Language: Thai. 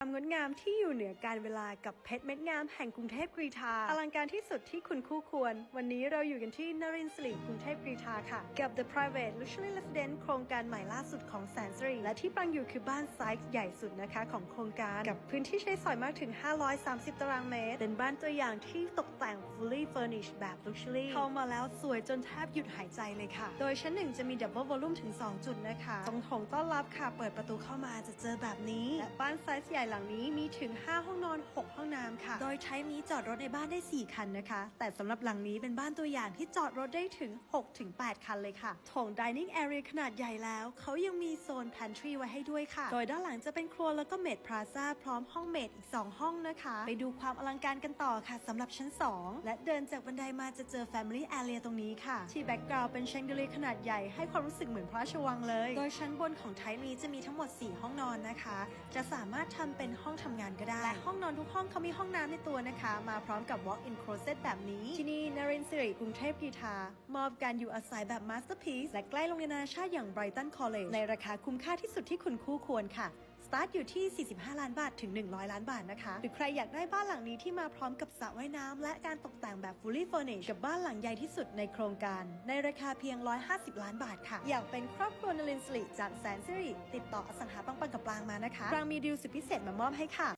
ความงดงามที่อยู่เหนือการเวลากับเพชรเม็ดงามแห่งกรุงเทพกรีฑาอลังการที่สุดที่คุณคู่ควร วันนี้เราอยู่กันที่นรินทร์สิริกรุงเทพกรีฑาค่ะ กับ The Private Luxury Residence โครงการใหม่ล่าสุดของแสนสิริและที่ปรางอยู่คือบ้านไซส์ใหญ่สุดนะคะของโครงการ กับพื้นที่ใช้สอยมากถึง 530 ตารางเมตร เป็นบ้านตัวอย่างที่ตกแต่ง fully furnished แบบ luxury เข้ามาแล้วสวยจนแทบหยุดหายใจเลยค่ะ โดยชั้นหนึ่งจะมี double volume ถึง 2 จุดนะคะตรงโถงต้อนรับค่ะเปิดประตูเข้ามาจะเจอแบบนี้ และบ้านไซส์ใหญ่หลังนี้มีถึง 5 ห้องนอน 6 ห้องน้ำค่ะ โดยใช้นี้จอดรถในบ้านได้ 4 คันนะคะ แต่สำหรับหลังนี้เป็นบ้านตัวอย่างที่จอดรถได้ถึง 6-8 คันเลยค่ะโถง dining area ขนาดใหญ่แล้ว เขายังมีโซน pantry ไว้ให้ด้วยค่ะ โดยด้านหลังจะเป็นครัวแล้วก็เมดพลาซ่าพร้อมห้องเมดอีก 2 ห้องนะคะ ไปดูความอลังการกันต่อค่ะสำหรับชั้น 2 และเดินจากบันไดมาจะเจอ family area ตรงนี้ค่ะ ที่แบ็กกราวด์เป็นแชงเดลีขนาดใหญ่ให้ความรู้สึกเหมือนพระราชวังเลย โดยชั้นบนของไทป์นี้จะมีทั้งหมด 4 ห้องนอนนะคะ จะสามารถทำเป็นห้องทำงานก็ได้ และห้องนอนทุกห้องเขามีห้องน้ำในตัวนะคะ มาพร้อมกับ walk-in closet แบบนี้ ที่นี่นรินทร์สิริกรุงเทพกีทามอบการอยู่อาศัยแบบ masterpiece และใกล้โรงเรียนนานาชาติอย่าง Brighton College ในราคาคุ้มค่าที่สุดที่คุณคู่ควรค่ะ สตาร์ทอยู่ที่ 45 ล้านบาทถึง 100 ล้านบาทนะคะ หรือใครอยากได้บ้านหลังนี้ที่มาพร้อมกับสระว่ายน้ำและการตกแต่งแบบ fully furnished กับบ้านหลังใหญ่ที่สุดในโครงการ ในราคาเพียง 150 ล้านบาทค่ะ อยากเป็นครอบครัวนลินสลิจากแสนสิริติดต่ออสังหาปังปังกับปลางมานะคะปางมีดีลสุดพิเศษมามอบให้ค่ะ